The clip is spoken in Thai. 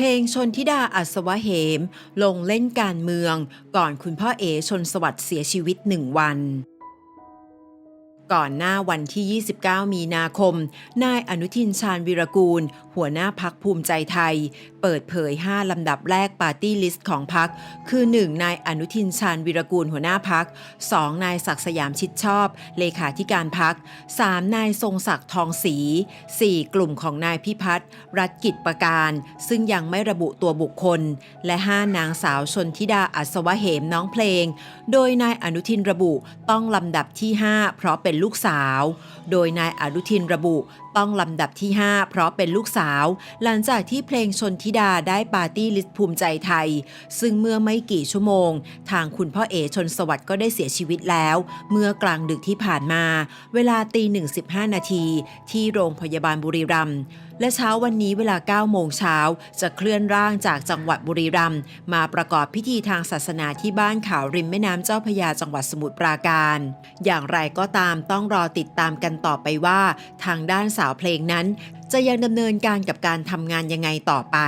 เพลงชนทิดาอัศวะเหม ลงเล่นการเมือง ก่อนคุณพ่อเอชนสวัสดิ์เสียชีวิตหนึ่งวัน ก่อนหน้าวันที่ 29 มีนาคม นายอนุทินชาญวิรกูล หัวหน้าพักภูมิใจไทยเปิดเผย 5 ลำดับแรกปาร์ตี้ลิสต์ของพัก คือ 1. นายอนุทินชาญวิรกูลหัวหน้าพัก 2. นายศักดิ์สยามชิดชอบ เลขาธิการพัก 3. นายทรงศักดิ์ทองศรี 4. กลุ่มของนายพิพัฒน์รัฐกิจประการ ซึ่งยังไม่ระบุตัวบุคคล และ 5 นางสาวชนทิดาอัศวะเหมน้องเพลง โดยนายอนุทินระบุต้องลำดับที่ 5 เพราะเป็นลูกสาว โดยนายอนุทินระบุต้องลำดับที่ 5 เพราะเป็นลูกสาว หลังจากที่เพลงชนธิิดาได้ปาร์ตี้ลิสต์ภูมิใจไทย ซึ่งเมื่อไม่กี่ชั่วโมง ทางคุณพ่อเอชนสวัสดิ์ก็ได้เสียชีวิตแล้ว เมื่อกลางดึกที่ผ่านมา เวลาตีหนึ่งสิบห้านาทีที่โรงพยาบาลบุรีรัมย์และเช้าวันนี้เวลา 9 โมงเช้า จะเคลื่อนร่างจากจังหวัดบุรีรัมย์มาประกอบพิธีทางศาสนาที่บ้านขาวริมแม่น้ำเจ้าพยาจังหวัดสมุทรปราการ อย่างไรก็ตามต้องรอติดตามกันต่อไปว่า ทางด้านสาวเพลงนั้น จะยังดำเนินการกับการทำงานยังไงต่อไป